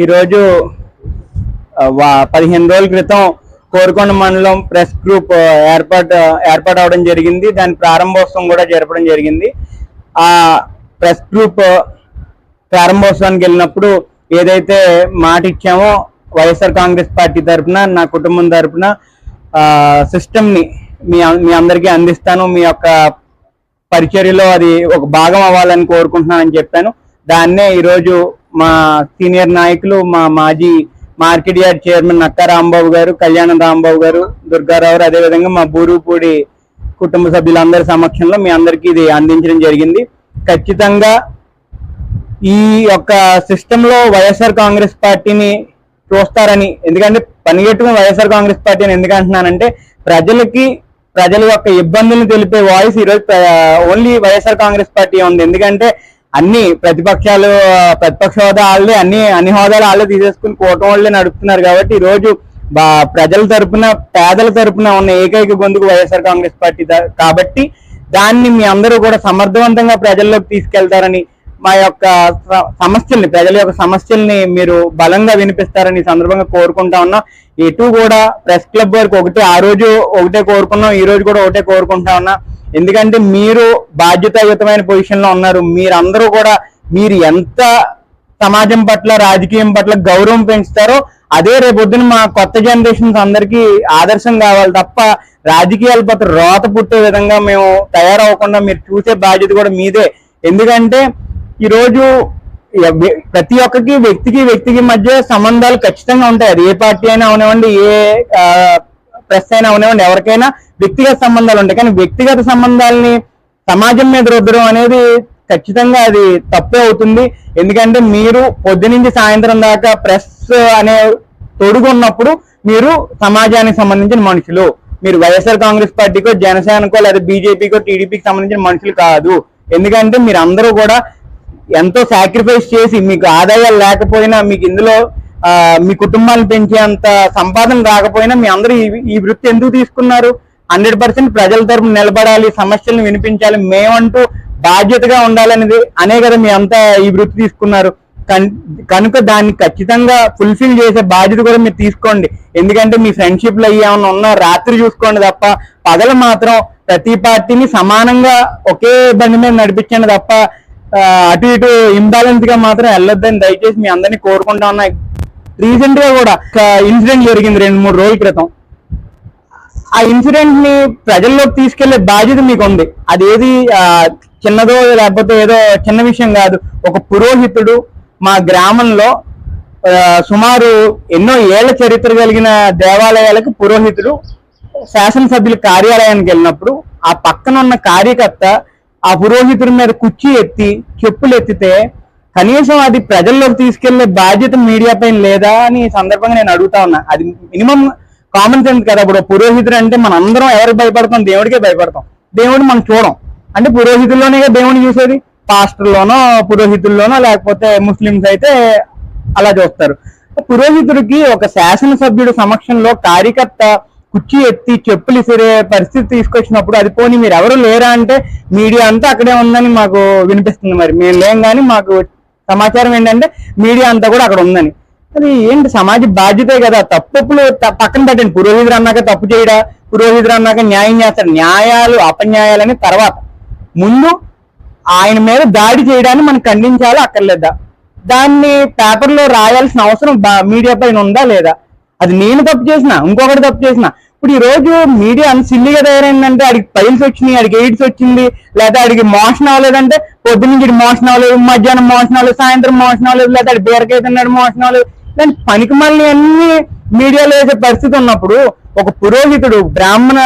ఈరోజు వా- పదిహేను రోజుల క్రితం కోరుకొండ మండలం ప్రెస్ గ్రూప్ ఏర్పాటు ఏర్పాటు అవడం జరిగింది. దాని ప్రారంభోత్సవం కూడా జరపడం జరిగింది. ఆ ప్రెస్ గ్రూప్ ప్రారంభోత్సవానికి వెళ్ళినప్పుడు ఏదైతే మాట ఇచ్చామో వైఎస్ఆర్ కాంగ్రెస్ పార్టీ తరఫున నా కుటుంబం తరఫున సిస్టమ్ని మీ మీ అందరికీ అందిస్తాను. మీ యొక్క పరిచర్యలో అది ఒక భాగం అవ్వాలని కోరుకుంటున్నానని చెప్పాను. దాన్నే ఈరోజు మా సీనియర్ నాయకులు మా మాజీ మార్కెట్ యార్డ్ చైర్మన్ అక్క రాంబాబు గారు కళ్యాణ రాంబాబు గారు దుర్గారావు అదేవిధంగా మా బూరుపూడి కుటుంబ సభ్యులందరి సమక్షంలో మీ అందరికీ ఇది అందించడం జరిగింది. ఖచ్చితంగా ఈ యొక్క సిస్టమ్లో వైఎస్ఆర్ కాంగ్రెస్ పార్టీని చూస్తారని ఎందుకంటే పనిగట్టుకుని వైఎస్ఆర్ కాంగ్రెస్ పార్టీ అని ఎందుకంటున్నానంటే ప్రజలకి ప్రజల యొక్క ఇబ్బందులను తెలిపే వాయిస్ ఈరోజు ఓన్లీ వైఎస్ఆర్ కాంగ్రెస్ పార్టీ ఉంది. ఎందుకంటే అన్ని ప్రతిపక్షాలు ప్రతిపక్ష హోదా వాళ్ళే అన్ని అన్ని హోదాలు వాళ్ళే తీసేసుకుని కూటమి వాళ్ళే నడుపుతున్నారు కాబట్టి ఈ రోజు బా- ప్రజల తరపున పేదల తరపున ఉన్న ఏకైక గొంతుకు వైఎస్ఆర్ కాంగ్రెస్ పార్టీ కాబట్టి దాన్ని మీ అందరూ కూడా సమర్థవంతంగా ప్రజల్లోకి తీసుకెళ్తారని మా యొక్క సమస్యల్ని ప్రజల యొక్క సమస్యల్ని మీరు బలంగా వినిపిస్తారని సందర్భంగా కోరుకుంటా ఉన్నాం. ఎటు కూడా ప్రెస్ క్లబ్ వరకు ఒకటే ఆ రోజు ఒకటే కోరుకున్నాం ఈ రోజు కూడా ఒకటే కోరుకుంటా ఉన్నా. ఎందుకంటే మీరు బాధ్యతాయుతమైన పొజిషన్లో ఉన్నారు. మీరందరూ కూడా మీరు ఎంత సమాజం పట్ల రాజకీయం పట్ల గౌరవం పెంచుతారో అదే రేపొద్దున మా కొత్త జనరేషన్స్ అందరికీ ఆదర్శం కావాలి తప్ప రాజకీయాల పట్ల రోత పుట్టే విధంగా మేము తయారవకుండా మీరు చూసే బాధ్యత కూడా మీదే. ఎందుకంటే ఈరోజు ప్రతి ఒక్కకి వ్యక్తికి వ్యక్తికి మధ్య సంబంధాలు ఖచ్చితంగా ఉంటాయి. అది ఏ పార్టీ అయినా అవనివ్వండి ఏ ప్రెస్ అయినా ఉండేవండి ఎవరికైనా వ్యక్తిగత సంబంధాలు ఉంటాయి. కానీ వ్యక్తిగత సంబంధాలని సమాజం మీద రుద్దడం అనేది ఖచ్చితంగా అది తప్పే అవుతుంది. ఎందుకంటే మీరు పొద్దునుంచి సాయంత్రం దాకా ప్రెస్ అనే తొడుగున్నప్పుడు మీరు సమాజానికి సంబంధించిన మనుషులు. మీరు వైఎస్ఆర్ కాంగ్రెస్ పార్టీకో జనసేనకో లేదా బీజేపీకో టీడీపీకి సంబంధించిన మనుషులు కాదు. ఎందుకంటే మీరు అందరూ కూడా ఎంతో సాక్రిఫైస్ చేసి మీకు ఆదాయాలు లేకపోయినా మీకు ఇందులో మీ కుటుంబాన్ని పెంచేంత సంపాదన రాకపోయినా మీ అందరూ ఈ- వృత్తి ఎందుకు తీసుకున్నారు? హండ్రెడ్ పర్సెంట్ ప్రజల తరపున నిలబడాలి సమస్యలను వినిపించాలి మేమంటూ బాధ్యతగా ఉండాలనేది అనే కదా మీ అంతా ఈ వృత్తి తీసుకున్నారు. కన్- కనుక దాన్ని ఖచ్చితంగా ఫుల్ఫిల్ చేసే బాధ్యత కూడా మీరు తీసుకోండి. ఎందుకంటే మీ ఫ్రెండ్షిప్లో ఏమన్నా ఉన్నా రాత్రి చూసుకోండి తప్ప పగలు మాత్రం ప్రతి పార్టీని సమానంగా ఒకే బండి మీద నడిపించండి తప్ప అటు ఇటు ఇంబ్యాలెన్స్గా మాత్రం వెళ్ళొద్దని దయచేసి మీ అందరినీ కోరుకుంటా ఉన్నా. రీసెంట్గా కూడా ఒక ఇన్సిడెంట్ జరిగింది రెండు మూడు రోజుల క్రితం. ఆ ఇన్సిడెంట్ని ప్రజల్లోకి తీసుకెళ్ళే బాధ్యత మీకు ఉంది అది ఆ, చిన్నదో లేకపోతే ఏదో చిన్న విషయం కాదు. ఒక పురోహితుడు మా గ్రామంలో సుమారు ఎన్నో ఏళ్ళ చరిత్ర కలిగిన దేవాలయాలకు పురోహితుడు శాసనసభ్యుల కార్యాలయానికి వెళ్ళినప్పుడు ఆ పక్కన ఉన్న కార్యకర్త ఆ పురోహితుడి మీద కుర్చీ ఎత్తి చెప్పులు ఎత్తితే కనీసం అది ప్రజల్లోకి తీసుకెళ్ళే బాధ్యత మీడియా పైన లేదా అని సందర్భంగా నేను అడుగుతా ఉన్నా. అది మినిమం కామన్ సెన్స్ కదా. ఇప్పుడు పురోహితుడు అంటే మన అందరం ఎవరికి భయపడతాం? దేవుడికే భయపడతాం. దేవుడిని మనం చూడం. అంటే పురోహితుల్లోనే దేవుడిని చూసేది? పాస్టర్లోనో పురోహితుల్లోనో లేకపోతే ముస్లిమ్స్ అయితే అలా చూస్తారు. పురోహితుడికి ఒక శాసనసభ్యుడు సమక్షంలో కార్యకర్త కుర్చీ ఎత్తి చెప్పులు ఇసిరే పరిస్థితి తీసుకొచ్చినప్పుడు అది పోనీ మీరు ఎవరు లేరా అంటే మీడియా అంతా అక్కడే ఉందని మాకు వినిపిస్తుంది మరి. మేము లేం కానీ మాకు సమాచారం ఏంటంటే మీడియా అంతా కూడా అక్కడ ఉందని. అది ఏంటి సమాజ బాధ్యతే కదా? తప్పులు పక్కన పెట్టండి. పురోహితుడు అన్నాక తప్పు చేయడా? పురోహితుడు అన్నాక న్యాయం చేస్తాడు? న్యాయాలు అపన్యాయాలని తర్వాత. ముందు ఆయన మీద దాడి చేయడాన్ని మనం ఖండించాలో? అక్కర్లేదా? దాన్ని పేపర్లో రాయాల్సిన అవసరం బా- మీడియా పైన ఉందా లేదా? అది నేను తప్పు చేసిన ఇంకొకటి తప్పు చేసిన ఇప్పుడు ఈ రోజు మీడియా అంత సిల్లిగా తయారైందంటే ఆడికి పైల్స్ వచ్చినాయి ఆడికి ఎయిడ్స్ వచ్చింది లేదా ఆడికి మోషన్ అవ్వలేదంటే పొద్దున్నుంచి మోషన్ అవ్వలేదు మధ్యాహ్నం మోషన్ అవ్వలేదు సాయంత్రం మోషన్ అవ్వలేదు లేదా ఆడి బీరకాయ తిన్నాడు మోషన్ అవ్వలేదు. దాని పనికి మళ్ళీ అన్ని మీడియాలో వేసే పరిస్థితి ఉన్నప్పుడు ఒక పురోహితుడు బ్రాహ్మణ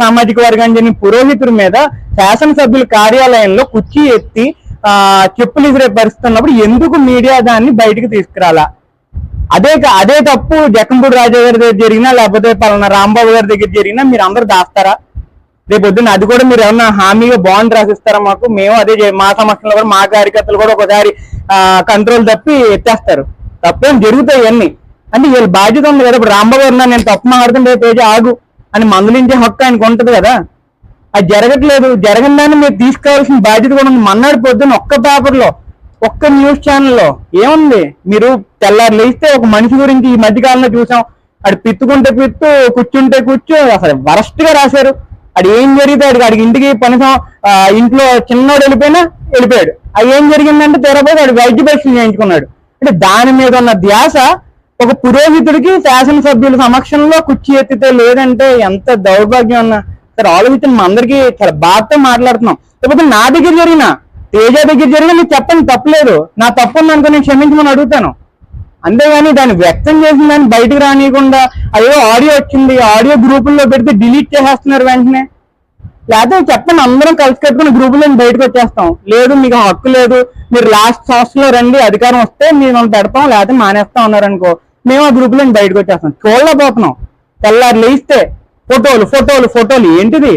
సామాజిక వర్గానికి చెందిన పురోహితుడి మీద శాసనసభ్యుల కార్యాలయంలో కుర్చీ ఎత్తి ఆ చెప్పులు ఇసిరే పరిస్థితి ఉన్నప్పుడు ఎందుకు మీడియా దాన్ని బయటకు తీసుకురాలా? అదే అదే తప్పు జక్కంపూడి రాజా గారి దగ్గర జరిగినా లేకపోతే పలానా రాంబాబు గారి దగ్గర జరిగినా మీరు అందరు దాస్తారా? రేపు పొద్దున్న అది కూడా మీరు ఏమన్నా హామీగా బాండ్ రాసిస్తారా మాకు? మేము అదే మా సమస్యలు కూడా మా కార్యకర్తలు కూడా ఒకసారి కంట్రోల్ తప్పి ఎత్తేస్తారు. తప్పేం జరుగుతాయి అన్ని. అంటే వీళ్ళ బాధ్యత ఉంది కదా ఇప్పుడు రాంబాబు గారు నేను తప్పు మాట్లాడుతుంటే తేజ ఆగు అని మందులించే హక్కు ఆయనకు ఉంటది కదా. అది జరగట్లేదు. జరగని మీరు తీసుకోవాల్సిన బాధ్యత కూడా ఉంది. మన్నాడు పొద్దున్న ఒక్క పేపర్లో ఒక్క న్యూస్ ఛానల్లో ఏముంది? మీరు తెల్లారు లేస్తే ఒక మనిషి గురించి ఈ మధ్యకాలంలో చూసాం. అది పిత్తుకుంటే పిత్తు కూర్చుంటే కూర్చు అసలు వరస్ట్గా రాశారు. అది ఏం జరిగితే అడిగి అడిగి ఇంటికి పని ఆ, ఇంట్లో చిన్నోడు వెళ్ళిపోయినా వెళ్ళిపోయాడు. అది ఏం జరిగిందంటే తెరపోయి వాడు వైద్య పరీక్షలు చేయించుకున్నాడు. అంటే దాని మీద ఉన్న ధ్యాస ఒక పురోహితుడికి శాసనసభ్యుల సమక్షంలో కుర్చీ ఎత్తితే లేదంటే ఎంత దౌర్భాగ్యం అన్న. సరే ఆలోచించిన మా అందరికీ చాలా బాధతో మాట్లాడుతున్నాం. లేకపోతే నా దగ్గర జరిగిన తేజ దగ్గర జరిగిన మీరు చెప్పండి తప్పలేదు. నా తప్పు ఉందనుకో నేను క్షమించమని అడుగుతాను. అంతేగాని దాన్ని వ్యక్తం చేసిన దాన్ని బయటకు రానియకుండా అయ్యో ఆడియో వచ్చింది ఆడియో గ్రూపుల్లో పెడితే డిలీట్ చేసేస్తున్నారు వెంటనే. లేకపోతే చెప్పండి అందరం కలిసి కట్టుకుని గ్రూపులో బయటకు వచ్చేస్తాం. లేదు మీకు హక్కు లేదు మీరు లాస్ట్ సంవత్సరంలో రండి అధికారం వస్తే మేము మనం పెడతాం లేకపోతే మానేస్తాం అన్నారనుకో మేము ఆ గ్రూపులో బయటకు వచ్చేస్తాం. చూడలేకపోతున్నాం. తెల్లారు లేస్తే ఫోటోలు ఫోటోలు ఫోటోలు. ఏంటిది?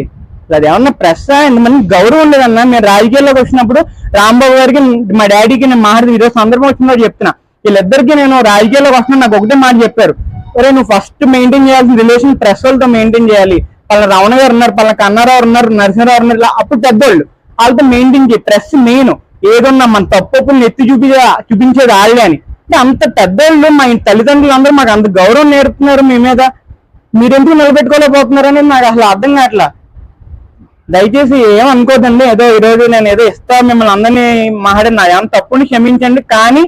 అది ఏమన్నా ప్రెస్ ఎంతమంది గౌరవం లేదన్నా నేను రాజకీయాల్లోకి వచ్చినప్పుడు రాంబాబు గారికి మా డాడీకి నేను మాట్లాడి ఈరోజు సందర్భం వచ్చిందో చెప్తున్నా. వీళ్ళిద్దరికి నేను రాజకీయాల్లోకి వస్తున్నా నాకు ఒకటే మాట చెప్పారు. అరే నువ్వు ఫస్ట్ మెయింటైన్ చేయాల్సిన రిలేషన్ ప్రెస్ వాళ్ళతో మెయింటైన్ చేయాలి. పలానా రమణ గారు ఉన్నారు పలానా కన్నారావు ఉన్నారు నరసింహరావు ఉన్నారు. ఇలా అప్పుడు పెద్దోళ్ళు వాళ్ళతో మెయింటైన్ చేయి. ప్రెస్ మెయిన్ ఏదన్నా మన తప్పుని ఎత్తి చూపి చూపించేది వాళ్ళే అని. అంత పెద్దోళ్ళు మా ఇంటి తల్లిదండ్రులు అందరూ మాకు అంత గౌరవం నేర్పుతున్నారు మీ మీద. మీరెందుకు నిలబెట్టుకోలేకపోతున్నారు అనేది నాకు అసలు అర్థం కావట్లా. దయచేసి ఏం అనుకోదండి ఏదో ఈ రోజు నేను ఏదో ఇస్తా మిమ్మల్ని అందరినీ మాట్లాడిన ఏమన్నా తప్పుని క్షమించండి కానీ